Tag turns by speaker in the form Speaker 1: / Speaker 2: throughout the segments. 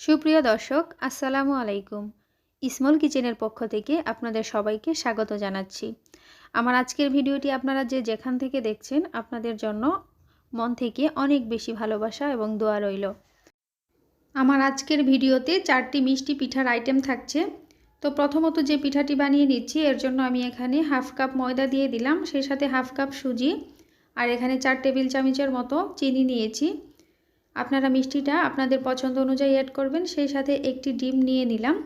Speaker 1: সুপ্রিয় দর্শক, আসসালামু আলাইকুম। স্মল কিচেনের পক্ষ থেকে আপনাদের সবাইকে স্বাগত জানাচ্ছি। আমার আজকের ভিডিওটি আপনারা যে যেখান থেকে দেখছেন, আপনাদের জন্য মন থেকে অনেক বেশি ভালোবাসা এবং দোয়া রইল। আমার আজকের ভিডিওতে চারটি মিষ্টি পিঠার আইটেম থাকছে। তো প্রথমত যে পিঠাটি বানিয়ে নিচ্ছি, এর জন্য আমি এখানে হাফ কাপ ময়দা দিয়ে দিলাম, সেই সাথে হাফ কাপ সুজি, আর এখানে চার টেবিল চামচের মতো চিনি নিয়েছি। আপনারা মিষ্টিটা আপনাদের পছন্দ অনুযায়ী অ্যাড করবেন, সেই সাথে একটি ডিম নিয়ে নিলাম।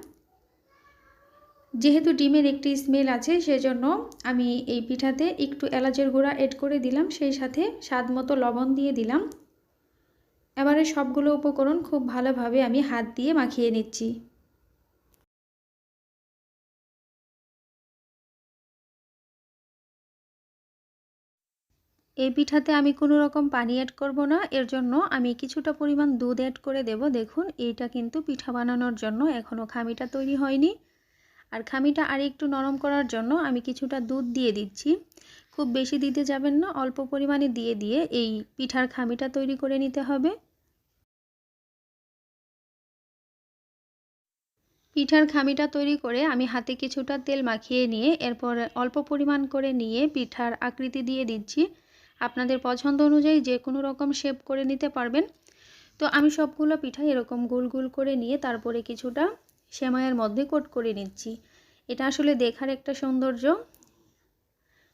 Speaker 1: যেহেতু ডিমের একটি স্মেল আছে, সেজন্য আমি এই পিঠাতে একটু এলাচের গুঁড়া অ্যাড করে দিলাম, সেই সাথে স্বাদ মতো লবণ দিয়ে দিলাম। এবারে সবগুলো উপকরণ খুব ভালোভাবে আমি হাত দিয়ে মাখিয়ে নিচ্ছি। এই পিঠাতে আমি কোনো রকম পানি অ্যাড করব না। এর জন্য আমি কিছুটা পরিমাণ দুধ অ্যাড করে দেব। দেখুন, এইটা কিন্তু পিঠা বানানোর জন্য এখনও খামিটা তৈরি হয়নি। আর খামিটা আর একটু নরম করার জন্য আমি কিছুটা দুধ দিয়ে দিচ্ছি। খুব বেশি দিতে যাবেন না, অল্প পরিমাণে দিয়ে দিয়ে এই পিঠার খামিটা তৈরি করে নিতে হবে। পিঠার খামিটা তৈরি করে আমি হাতে কিছুটা তেল মাখিয়ে নিয়ে এরপর অল্প পরিমাণ করে নিয়ে পিঠার আকৃতি দিয়ে দিচ্ছি। আপনাদের পছন্দ অনুযায়ী যে কোনো রকম শেপ করে নিতে পারবেন। তো আমি সবগুলো পিঠা এরকম গোল গোল করে নিয়ে তারপরে কিছুটা সেমাইয়ের মধ্যে কোট করে নিচ্ছি। এটা আসলে দেখার একটা সৌন্দর্য।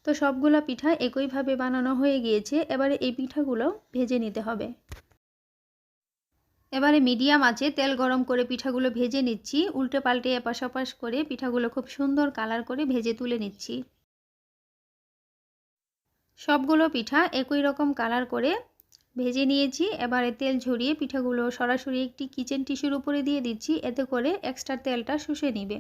Speaker 1: তো সবগুলো পিঠা একইভাবে বানানো হয়ে গিয়েছে, এবারে এই পিঠাগুলো ভেজে নিতে হবে। এবারে মিডিয়াম আছে তেল গরম করে পিঠাগুলো ভেজে নিচ্ছি, উল্টে পাল্টে এপাশ করে পিঠাগুলো খুব সুন্দর কালার করে ভেজে তুলে নিচ্ছি। সবগুলো পিঠা একই রকম কালার করে ভেজে নিয়েছি। এবারে তেল ঝরিয়ে পিঠাগুলো সরাসরি একটি কিচেন টিস্যুর উপরে দিয়ে দিচ্ছি। এতে করে এক্সট্রা তেলটা শুষে নিবে।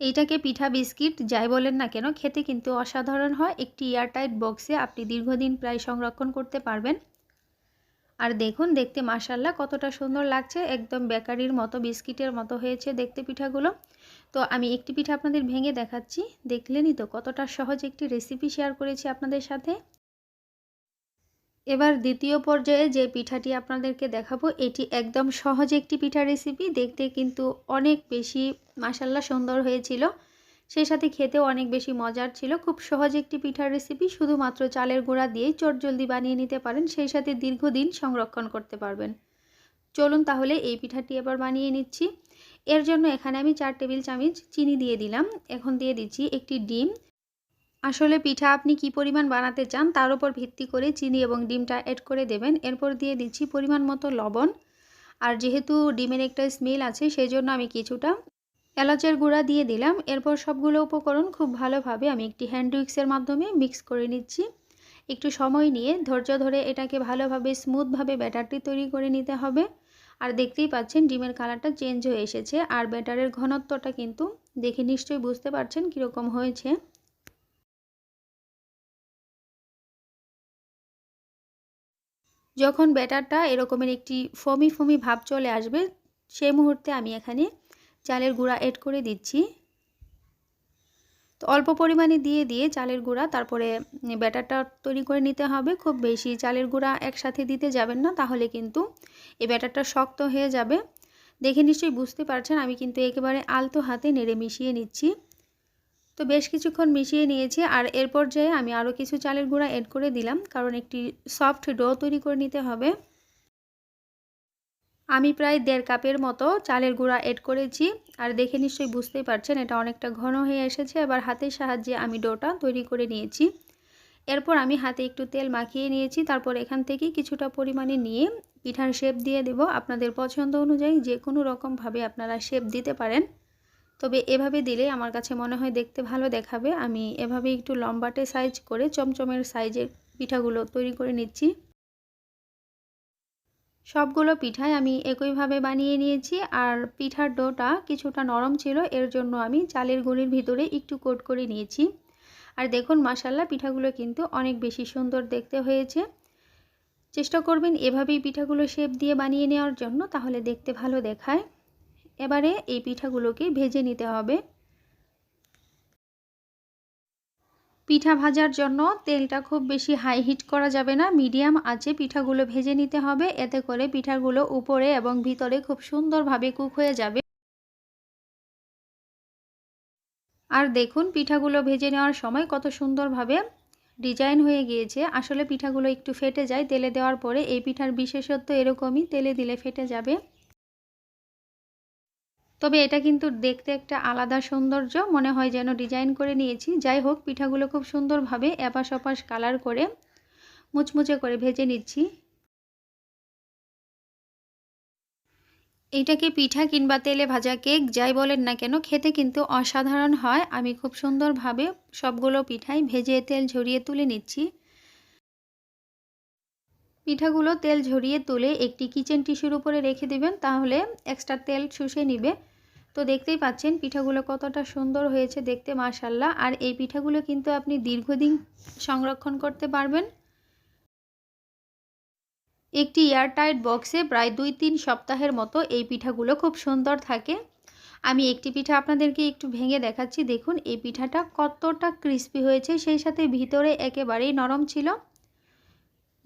Speaker 1: এইটাকে পিঠা বিস্কিট, যাই বলেন না কেন, খেতে কিন্তু অসাধারণ হয়। একটি এয়ারটাইট বক্সে আপনি দীর্ঘদিন প্রায় সংরক্ষণ করতে পারবেন। আর দেখুন, দেখতে মাসাল্লাহ কতটা সুন্দর লাগছে। একদম বেকারির মতো, বিস্কিটের মতো হয়েছে দেখতে পিঠাগুলো। তো আমি একটি পিঠা আপনাদের ভেঙে দেখাচ্ছি। দেখলেনই তো কতটা সহজ একটি রেসিপি শেয়ার করেছি আপনাদের সাথে। এবার দ্বিতীয় পর্যায়ে যে পিঠাটি আপনাদেরকে দেখাবো, এটি একদম সহজ একটি পিঠা রেসিপি দেখতে কিন্তু অনেক বেশি মাসাল্লা সুন্দর হয়েছিল। সেই সাথে খেতেও অনেক বেশি মজার ছিল। খুব সহজ একটি পিঠার রেসিপি শুধুমাত্র চালের গুঁড়া দিয়েই চটজলদি বানিয়ে নিতে পারেন। সেই সাথে দীর্ঘদিন সংরক্ষণ করতে পারবেন। চলুন তাহলে এই পিঠাটি এবার বানিয়ে নিচ্ছি। এর জন্য এখানে আমি চার টেবিল চামচ চিনি দিয়ে দিলাম। এখন দিয়ে দিচ্ছি একটি ডিম। আসলে পিঠা আপনি কি পরিমাণ বানাতে চান তার উপর ভিত্তি করে চিনি এবং ডিমটা অ্যাড করে দেবেন। এরপর দিয়ে দিচ্ছি পরিমাণ মতো লবণ। আর যেহেতু ডিমের একটা স্মেল আছে সেই জন্য আমি কিছুটা এলাচের গুঁড়া দিয়ে দিলাম। এরপর সবগুলো উপকরণ খুব ভালোভাবে আমি একটি হ্যান্ড উইক্সের মাধ্যমে মিক্স করে নিচ্ছি। একটু সময় নিয়ে ধৈর্য ধরে এটাকে ভালোভাবে স্মুথভাবে ব্যাটারটি তৈরি করে নিতে হবে। আর দেখতেই পাচ্ছেন ডিমের কালারটা চেঞ্জ হয়ে এসেছে আর ব্যাটারের ঘনত্বটা কিন্তু দেখে নিশ্চয়ই বুঝতে পারছেন কীরকম হয়েছে। যখন ব্যাটারটা এরকমের একটি ফমি ফমি ভাব চলে আসবে সেই মুহূর্তে আমি এখানে চালের গুঁড়া এড করে দিচ্ছি। তো অল্প পরিমাণে দিয়ে দিয়ে চালের গুঁড়া, তারপরে ব্যাটারটা তৈরি করে নিতে হবে। খুব বেশি চালের গুঁড়া একসাথে দিতে যাবেন না, তাহলে কিন্তু এই ব্যাটারটা শক্ত হয়ে যাবে। দেখে নিশ্চয়ই বুঝতে পারছেন, আমি কিন্তু একেবারে আলতো হাতে নেড়ে মিশিয়ে নিচ্ছি। তো বেশ কিছুক্ষণ মিশিয়ে নিয়েছি আর এর পর্যায়ে আমি আরও কিছু চালের গুঁড়া এড করে দিলাম, কারণ একটি সফট ডো তৈরি করে নিতে হবে। আমি প্রায় দেড় কাপের মতো চালের গুঁড়া এড করেছি আর দেখে নিশ্চয়ই বুঝতেই পারছেন, এটা অনেকটা ঘন হয়ে এসেছে এবার হাতের সাহায্যে আমি ডোটা তৈরি করে নিয়েছি। এরপর আমি হাতে একটু তেল মাখিয়ে নিয়েছি, তারপর এখান থেকে কিছুটা পরিমাণে নিয়ে পিঠার শেপ দিয়ে দেব। আপনাদের পছন্দ অনুযায়ী যে কোনো রকমভাবে আপনারা শেপ দিতে পারেন। তবে এভাবে দিলে আমার কাছে মনে হয় দেখতে ভালো দেখাবে। আমি এভাবে একটু লম্বাটে সাইজ করে চমচমের সাইজের পিঠাগুলো তৈরি করে নিচ্ছি। সবগুলো পিঠাই আমি একইভাবে বানিয়ে নিয়েছি আর পিঠার ডোটা কিছুটা নরম ছিল, এর জন্য আমি চালের গুঁড়ির ভিতরে একটু কোট করে নিয়েছি। আর দেখুন মাসাল্লা পিঠাগুলো কিন্তু অনেক বেশি সুন্দর দেখতে হয়েছে। চেষ্টা করবেন এভাবেই পিঠাগুলো শেপ দিয়ে বানিয়ে নেওয়ার জন্য, তাহলে দেখতে ভালো দেখায়। এবারে এই পিঠাগুলোকে ভেজে নিতে হবে। পিঠা ভাজার জন্য তেলটা খুব বেশি হাই হিট করা যাবে না মিডিয়াম আঁচে পিঠাগুলো ভেজে নিতে হবে। এতে করে পিঠাগুলো উপরে এবং ভিতরে খুব সুন্দরভাবে কুক হয়ে যাবে। আর দেখুন, পিঠাগুলো ভেজে নেওয়ার সময় কত সুন্দরভাবে ডিজাইন হয়ে গিয়েছে। আসলে পিঠাগুলো একটু ফেটে যায়, তেলে দেওয়ার পরে এই পিঠার বিশেষত্ব এরকমই, তেলে দিলে ফেটে যাবে। তবে এটা কিন্তু দেখতে একটা আলাদা সৌন্দর্য, মনে হয় যেন ডিজাইন করে নিয়েছি। যাই হোক, পিঠাগুলো খুব সুন্দরভাবে এপাশ ওপাশ কালার করে মুচমুচে করে ভেজে নিচ্ছি। এইটাকে পিঠা কিংবা তেলে ভাজা কেক যাই বলেন না কেন, খেতে কিন্তু অসাধারণ হয়। আমি খুব সুন্দরভাবে সবগুলো পিঠাই ভেজে তেল ঝরিয়ে তুলে নিচ্ছি। পিঠাগুলো তেল ঝরিয়ে তুলে একটি কিচেন টিস্যুর উপরে রেখে দিবেন, তাহলে এক্সট্রা তেল শুষে নিবে। তো দেখতেই পাচ্ছেন পিঠাগুলো কতটা সুন্দর হয়েছে দেখতে মাশাল্লাহ আর এই পিঠাগুলো কিন্তু আপনি দীর্ঘদিন সংরক্ষণ করতে পারবেন। একটি এয়ারটাইট বক্সে প্রায় দুই তিন সপ্তাহের মতো এই পিঠাগুলো খুব সুন্দর থাকে। আমি একটি পিঠা আপনাদেরকে একটু ভেঙে দেখাচ্ছি। দেখুন, এই পিঠাটা কতটা ক্রিস্পি হয়েছে, সেই সাথে ভিতরে একেবারেই নরম ছিল।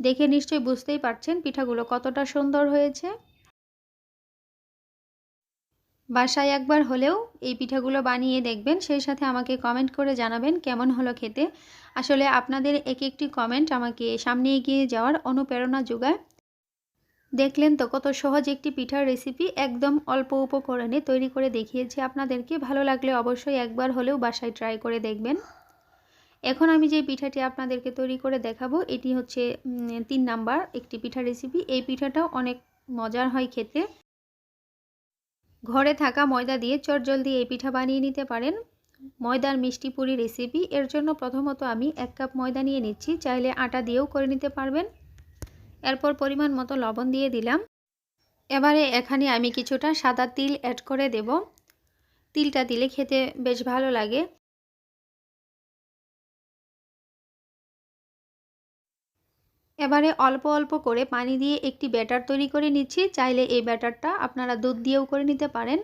Speaker 1: দেখে নিশ্চয়ই বুঝতেই পারছেন পিঠাগুলো কতটা সুন্দর হয়েছে। বাসায় একবার হলেও এই পিঠাগুলো বানিয়ে দেখবেন, সেই সাথে আমাকে কমেন্ট করে জানাবেন কেমন হলো খেতে। আসলে আপনাদের এক একটি কমেন্ট আমাকে সামনে এগিয়ে যাওয়ার অনুপ্রেরণা যোগায়। দেখলেন তো কত সহজ একটি পিঠার রেসিপি একদম অল্প উপকরণে তৈরি করে দেখিয়েছি আপনাদেরকে, ভালো লাগলে অবশ্যই একবার হলেও বাসায় ট্রাই করে দেখবেন। এখন আমি যে পিঠাটি আপনাদেরকে তৈরি করে দেখাবো, এটি হচ্ছে তিন নাম্বার একটি পিঠা রেসিপি এই পিঠাটাও অনেক মজার হয় খেতে। ঘরে থাকা ময়দা দিয়ে চটজলদি এই পিঠা বানিয়ে নিতে পারেন। ময়দার মিষ্টি পুরি রেসিপি এর জন্য প্রথমত আমি এক কাপ ময়দা নিয়ে নিচ্ছি, চাইলে আটা দিয়েও করে নিতে পারবেন। এরপর পরিমাণ মতো লবণ দিয়ে দিলাম। এবারে এখানে আমি কিছুটা সাদা তিল অ্যাড করে দেব। তিলটা দিলে খেতে বেশ ভালো লাগে। এবারে অল্প অল্প করে পানি দিয়ে একটি ব্যাটার তৈরি করে নিচ্ছি। চাইলে এই ব্যাটারটা আপনারা দুধ দিয়েও করে নিতে পারেন।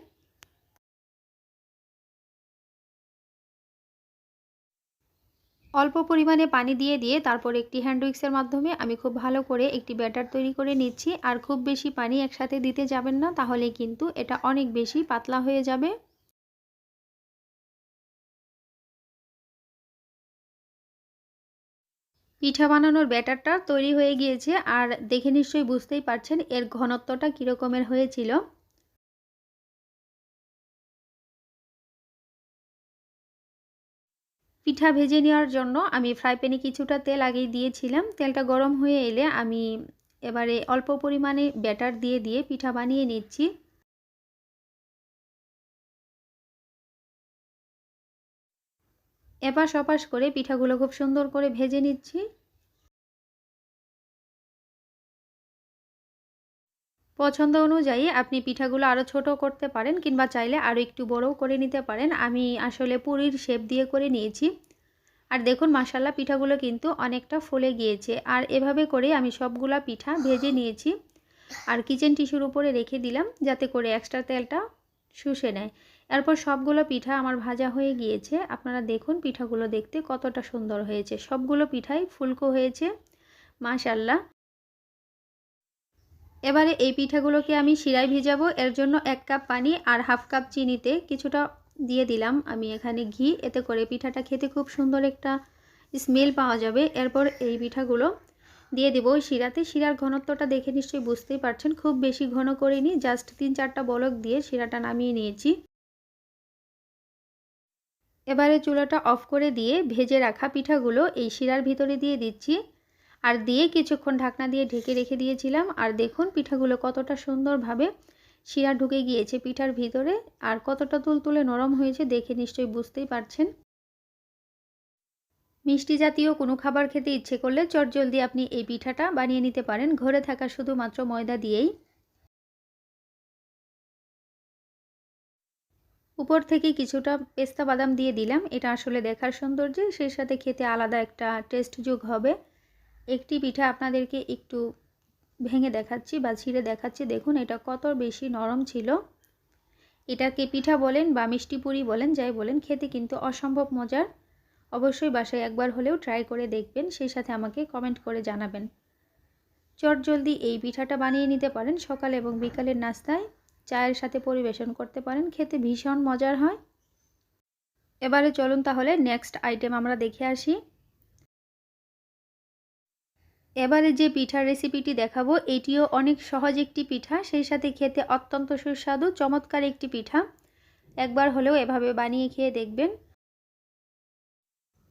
Speaker 1: অল্প পরিমাণে পানি দিয়ে দিয়ে তারপর একটি হ্যান্ড উইক্সের মাধ্যমে আমি খুব ভালো করে একটি ব্যাটার তৈরি করে নিচ্ছি। আর খুব বেশি পানি একসাথে দিতে যাবেন না, তাহলে কিন্তু এটা অনেক বেশি পাতলা হয়ে যাবে। পিঠা বানানোর ব্যাটারটা তৈরি হয়ে গিয়েছে, আর দেখে নিশ্চয়ই বুঝতেই পারছেন এর ঘনত্বটা কীরকমের হয়েছিল। পিঠা ভেজে নেওয়ার জন্য আমি ফ্রাই প্যানে কিছুটা তেল আগেই দিয়েছিলাম। তেলটা গরম হয়ে এলে আমি এবারে অল্প পরিমাণে ব্যাটার দিয়ে দিয়ে পিঠা বানিয়ে নিচ্ছি। এপাশ ওপাশ করে পিঠাগুলো খুব সুন্দর করে ভেজে নিচ্ছি। পছন্দ অনুযায়ী আপনি পিঠাগুলো আরও ছোট করতে পারেন কিংবা চাইলে আরও একটু বড়ও করে নিতে পারেন। আমি আসলে পুরীর শেপ দিয়ে করে নিয়েছি। আর দেখুন মাসাল্লা পিঠাগুলো কিন্তু অনেকটা ফুলে গিয়েছে। আর এভাবে করে আমি সবগুলা পিঠা ভেজে নিয়েছি। আর কিচেন টিস্যুর উপরে রেখে দিলাম যাতে করে এক্সট্রা তেলটা শুষে নেয়। এরপর সবগুলো পিঠা আমার ভাজা হয়ে গিয়েছে। আপনারা দেখুন পিঠাগুলো দেখতে কতটা সুন্দর হয়েছে। সবগুলো পিঠাই ফুলকো হয়েছে। মাশাল্লাহ এবারে এই পিঠাগুলোকে আমি শিরায় ভিজাবো। এর জন্য এক কাপ পানি আর হাফ কাপ চিনিতে কিছুটা দিয়ে দিলাম আমি এখানে ঘি। এতে করে পিঠাটা খেতে খুব সুন্দর একটা স্মেল পাওয়া যাবে। এরপর এই পিঠাগুলো দিয়ে দেবো ওই শিরাতে। শিরার ঘনত্বটা দেখে নিশ্চয়ই বুঝতেই পারছেন, খুব বেশি ঘন করিনি, জাস্ট তিন চারটা বলক দিয়ে শিরাটা নামিয়ে নিয়েছি। এবারে চুলাটা অফ করে দিয়ে ভেজে রাখা পিঠাগুলো এই শিরার ভিতরে দিয়ে দিচ্ছি। আর দিয়ে কিছুক্ষণ ঢাকনা দিয়ে ঢেকে রেখে দিয়েছিলাম। আর দেখুন পিঠাগুলো কতটা সুন্দরভাবে শিরা ঢুকে গিয়েছে পিঠার ভিতরে। আর কতটা তুলতুলে নরম হয়েছে দেখে নিশ্চয়ই বুঝতেই পারছেন। মিষ্টি জাতীয় কোনো খাবার খেতে ইচ্ছে করলে চটজলদি আপনি এই পিঠাটা বানিয়ে নিতে পারেন। ঘরে থাকা শুধুমাত্র ময়দা দিয়েই। উপর থেকে কিছুটা পেস্তা বাদাম দিয়ে দিলাম। এটা আসলে দেখার সৌন্দর্যে, সেই সাথে খেতে আলাদা একটা টেস্ট যোগ হবে। একটি পিঠা আপনাদেরকে একটু ভেঙে দেখাচ্ছি বা ছিঁড়ে দেখাচ্ছি। দেখুন, এটা কত বেশি নরম ছিল। এটাকে পিঠা বলেন বা মিষ্টি পুরি বলেন, যাই বলেন, খেতে কিন্তু অসম্ভব মজার। অবশ্যই বাসায় একবার হলেও ট্রাই করে দেখবেন, সেই সাথে আমাকে কমেন্ট করে জানাবেন। চট জলদি এই পিঠাটা বানিয়ে নিতে পারেন সকাল এবং বিকালের নাস্তায়। চায়ের সাথে পরিবেশন করতে পারেন, খেতে ভীষণ মজার হয়। এবারে চলুন তাহলে নেক্সট আইটেম আমরা দেখে আসি। এবারে যে পিঠার রেসিপিটি দেখাবো, এটিও অনেক সহজ একটি পিঠা, সেই সাথে খেতে অত্যন্ত সুস্বাদু, চমৎকার একটি পিঠা। একবার হলেও এভাবে বানিয়ে খেয়ে দেখবেন।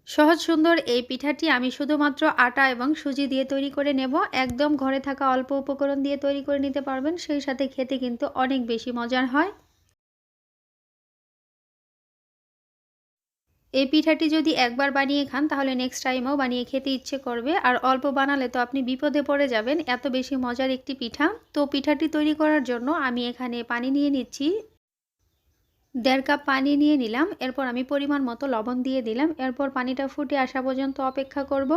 Speaker 1: সহজ সুন্দর এই পিঠাটি আমি শুধুমাত্র আটা এবং সুজি দিয়ে তৈরি করে নেব। একদম ঘরে থাকা অল্প উপকরণ দিয়ে তৈরি করে নিতে পারবেন, সেই সাথে খেতে কিন্তু অনেক বেশি মজার হয়। এই পিঠাটি যদি একবার বানিয়ে খান, তাহলে নেক্সট টাইমও বানিয়ে খেতে ইচ্ছে করবে। আর অল্প বানালে তো আপনি বিপদে পড়ে যাবেন। এত বেশি মজার একটি পিঠা। তো পিঠাটি তৈরি করার জন্য আমি এখানে পানি নিয়ে নিচ্ছি। দেড় কাপ পানি নিয়ে নিলাম। এরপর আমি পরিমাণ মতো লবণ দিয়ে দিলাম। এরপর পানিটা ফুটে আসা পর্যন্ত অপেক্ষা করব।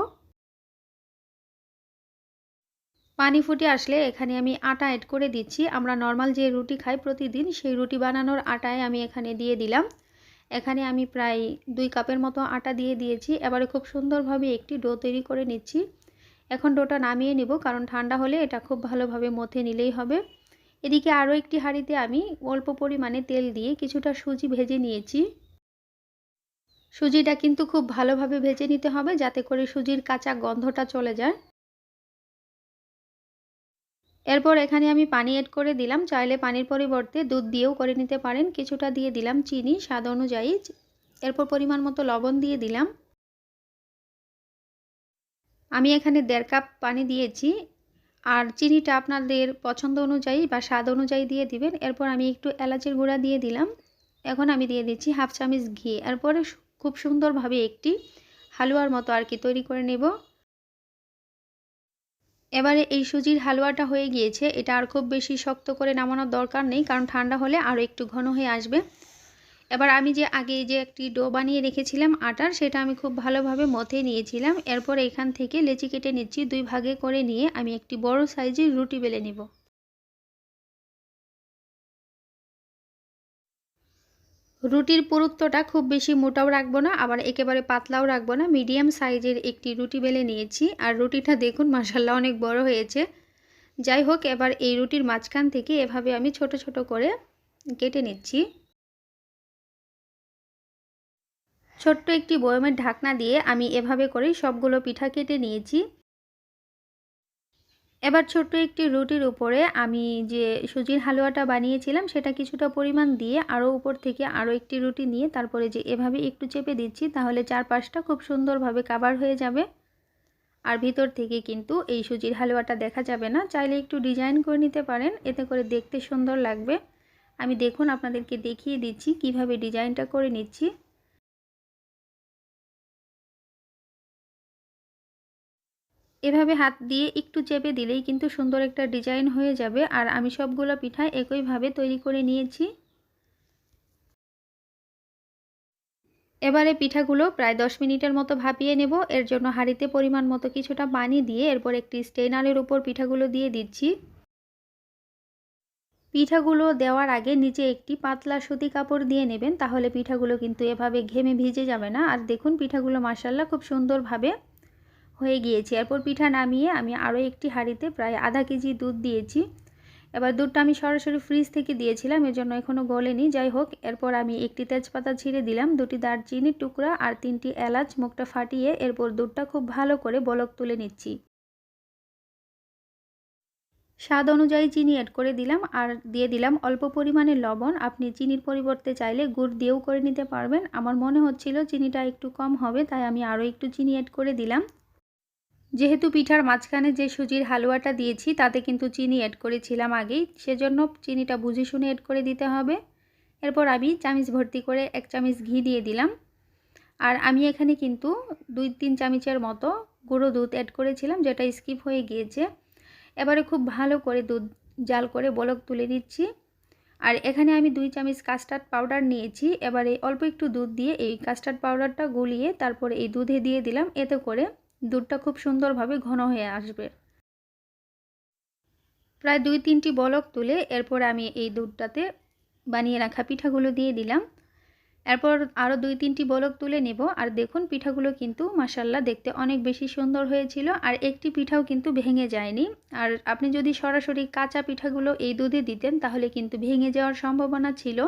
Speaker 1: পানি ফুটে আসলে এখানে আমি আটা অ্যাড করে দিচ্ছি। আমরা নর্মাল যে রুটি খাই প্রতিদিন, সেই রুটি বানানোর আটায় আমি এখানে দিয়ে দিলাম। এখানে আমি প্রায় দুই কাপের মতো আটা দিয়ে দিয়েছি। এবারে খুব সুন্দরভাবে একটি ডো তৈরি করে নিচ্ছি। এখন ডোটা নামিয়ে নিব, কারণ ঠান্ডা হলে এটা খুব ভালোভাবে মথে নিলেই হবে। এদিকে আরও একটি হাঁড়িতে আমি অল্প পরিমাণে তেল দিয়ে কিছুটা সুজি ভেজে নিয়েছি। সুজিটা কিন্তু খুব ভালোভাবে ভেজে নিতে হবে, যাতে করে সুজির কাঁচা গন্ধটা চলে যায়। এরপর এখানে আমি পানি এড করে দিলাম। চাইলে পানির পরিবর্তে দুধ দিয়েও করে নিতে পারেন। কিছুটা দিয়ে দিলাম চিনি, স্বাদ অনুযায়ী। এরপর পরিমাণ মতো লবণ দিয়ে দিলাম। আমি এখানে দেড় কাপ পানি দিয়েছি। আর চিনিটা আপনাদের পছন্দ অনুযায়ী বা স্বাদ অনুযায়ী দিয়ে দিবেন। এরপর আমি একটু এলাচের গুঁড়া দিয়ে দিলাম। এখন আমি দিয়ে দিচ্ছি হাফ চামচ ঘি। এরপরে খুব সুন্দরভাবে একটি হালুয়ার মতো আর কি তৈরি করে নেব। এবারে এই সুজির হালুয়াটা হয়ে গিয়েছে। এটা আর খুব বেশি শক্ত করে নামানোর দরকার নেই, কারণ ঠান্ডা হলে আরও একটু ঘন হয়ে আসবে। এবার আমি যে আগে যে একটি ডো বানিয়ে রেখেছিলাম আটার, সেটা আমি খুব ভালোভাবে মথে নিয়েছিলাম। এরপর এখান থেকে লেচি কেটে নিচ্ছি। দুই ভাগে করে নিয়ে আমি একটি বড় সাইজের রুটি বেলে নেব। রুটির পুরুত্বটা খুব বেশি মোটাও রাখব না, আবার একেবারে পাতলাও রাখব না। মিডিয়াম সাইজের একটি রুটি বেলে নিয়েছি, আর রুটিটা দেখুন মাসাল্লাহ অনেক বড় হয়েছে। যাই হোক, এবার এই রুটির মাঝখান থেকে এভাবে আমি ছোট ছোট করে কেটে নিচ্ছি। ছোট্ট একটি বয়মের ঢাকনা দিয়ে আমি এভাবে করেই সবগুলো পিঠা কেটে নিয়েছি। এবার ছোট্ট একটি রুটির উপরে আমি যে সুজির হালুয়াটা বানিয়েছিলাম, সেটা কিছুটা পরিমাণ দিয়ে আরও উপর থেকে আরও একটি রুটি নিয়ে তারপরে যে এভাবে একটু চেপে দিচ্ছি, তাহলে চারপাশটা খুব সুন্দরভাবে কাভার হয়ে যাবে। আর ভিতর থেকে কিন্তু এই সুজির হালুয়াটা দেখা যাবে না, চাইলে একটু ডিজাইন করে নিতে পারেন, এতে করে দেখতে সুন্দর লাগবে। আমি দেখুন আপনাদেরকে দেখিয়ে দিচ্ছি, কীভাবে ডিজাইনটা করে নিচ্ছি। এভাবে হাত দিয়ে একটু চেপে দিলেই কিন্তু সুন্দর একটা ডিজাইন হয়ে যাবে। আর আমি সবগুলো পিঠা একইভাবে তৈরি করে নিয়েছি। এবারে পিঠাগুলো প্রায় দশ মিনিটের মতো ভাপিয়ে নেব। এর জন্য হাঁড়িতে পরিমাণ মতো কিছুটা পানি দিয়ে এরপর একটি স্টেনারের উপর পিঠাগুলো দিয়ে দিচ্ছি। পিঠাগুলো দেওয়ার আগে নিচে একটি পাতলা সুতি কাপড় দিয়ে নেবেন, তাহলে পিঠাগুলো কিন্তু এভাবে ঘেমে ভিজে যাবে না। আর দেখুন, পিঠাগুলো মাসাল্লা খুব সুন্দরভাবে হয়ে গিয়েছে। এরপর পিঠা নামিয়ে আমি আরও একটি হাঁড়িতে প্রায় আধা কেজি দুধ দিয়েছি। এবার দুধটা আমি সরাসরি ফ্রিজ থেকে দিয়েছিলাম, এজন্য এখনও গলেনি। যাই হোক, এরপর আমি একটি তেজপাতা ছিঁড়ে দিলাম, দুটি দারচিনির টুকরা আর তিনটি এলাচ মুখটা ফাটিয়ে এরপর দুধটা খুব ভালো করে বলক তুলে নিচ্ছি। স্বাদ অনুযায়ী চিনি অ্যাড করে দিলাম আর দিয়ে দিলাম অল্প পরিমাণে লবণ। আপনি চিনির পরিবর্তে চাইলে গুড় দিয়েও করে নিতে পারবেন। আমার মনে হচ্ছিল চিনিটা একটু কম হবে, তাই আমি আরও একটু চিনি অ্যাড করে দিলাম। যেহেতু পিঠার মাঝখানে যে সুজির হালুয়াটা দিয়েছি, তাতে কিন্তু চিনি অ্যাড করেছিলাম আগেই। সেজন্য চিনিটা বুঝে শুনে অ্যাড করে দিতে হবে। এরপর আমি চামিচ ভর্তি করে এক চামিচ ঘি দিয়ে দিলাম। আর আমি এখানে কিন্তু দুই তিন চামিচের মতো গুঁড়ো দুধ অ্যাড করেছিলাম, যেটা স্কিপ হয়ে গিয়েছে। এবারে খুব ভালো করে দুধ জাল করে বলক তুলে দিচ্ছি আর এখানে আমি দুই চামচ কাস্টার্ড পাউডার নিয়েছি। এবারে অল্প একটু দুধ দিয়ে এই কাস্টার্ড পাউডারটা গুলিয়ে তারপরে এই দুধে দিয়ে দিলাম। এতে করে দুধটা খুব সুন্দরভাবে ঘন হয়ে আসবে। প্রায় দুই তিনটি বলক তুলে এরপর আমি এই দুধটাতে বানিয়ে রাখা পিঠাগুলো দিয়ে দিলাম। এরপর আরও দুই তিনটি বলক তুলে নেব। আর দেখুন, পিঠাগুলো কিন্তু মাসাল্লাহ দেখতে অনেক বেশি সুন্দর হয়েছিল। আর একটি পিঠাও কিন্তু ভেঙে যায়নি। আর আপনি যদি সরাসরি কাঁচা পিঠাগুলো এই দুধে দিতেন, তাহলে কিন্তু ভেঙে যাওয়ার সম্ভাবনা ছিল।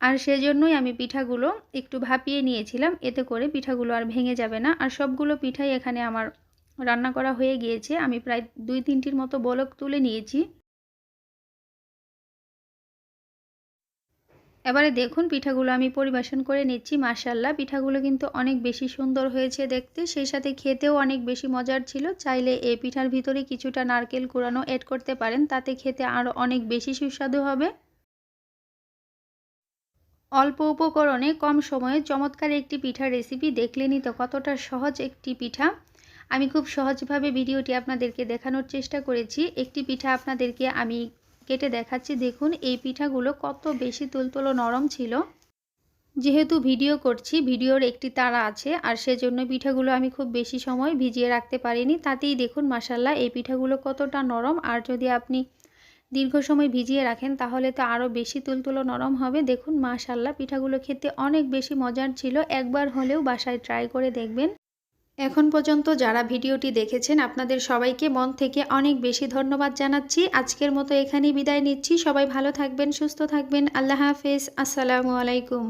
Speaker 1: আর সেজন্যই আমি পিঠাগুলো একটু ভাপিয়ে নিয়েছিলাম। এতে করে পিঠাগুলো আর ভেঙে যাবে না। আর সবগুলো পিঠাই এখানে আমার রান্না করা হয়ে গিয়েছে। আমি প্রায় দুই তিনটির মতো বলক তুলে নিয়েছি। এবারে দেখুন, পিঠাগুলো আমি পরিবেশন করে নিচ্ছি। মাশাল্লাহ পিঠাগুলো কিন্তু অনেক বেশি সুন্দর হয়েছে দেখতে। সেই সাথে খেতেও অনেক বেশি মজার ছিল। চাইলে এই পিঠার ভিতরে কিছুটা নারকেল কুড়ানো অ্যাড করতে পারেন। তাতে খেতে আরও অনেক বেশি সুস্বাদু হবে। অল্প উপকরণে কম সময়ে চমৎকার একটি পিঠার রেসিপি দেখলেনই তো কতটা সহজ একটি পিঠা। আমি খুব সহজভাবে ভিডিওটি আপনাদেরকে দেখানোর চেষ্টা করেছি। একটি পিঠা আপনাদেরকে আমি কেটে দেখাচ্ছি। দেখুন, এই পিঠাগুলো কত বেশি তুলতুলো নরম ছিল। যেহেতু ভিডিও করছি, ভিডিওর একটি তারা আছে, আর সেজন্য পিঠাগুলো আমি খুব বেশি সময় ভিজিয়ে রাখতে পারিনি। তাতেই দেখুন মাসাল্লাহ এই পিঠাগুলো কতটা নরম। আর যদি আপনি দীর্ঘ সময় ভিজিয়ে রাখেন, তাহলে তো আরও বেশি তুলতুলো নরম হবে। দেখুন মাশাল্লাহ পিঠাগুলো খেতে অনেক বেশি মজার ছিল। একবার হলেও বাসায় ট্রাই করে দেখবেন। এখন পর্যন্ত যারা ভিডিওটি দেখেছেন, আপনাদের সবাইকে মন থেকে অনেক বেশি ধন্যবাদ জানাচ্ছি। আজকের মতো এখানেই বিদায় নিচ্ছি। সবাই ভালো থাকবেন, সুস্থ থাকবেন। আল্লাহ হাফেজ। আসসালামু আলাইকুম।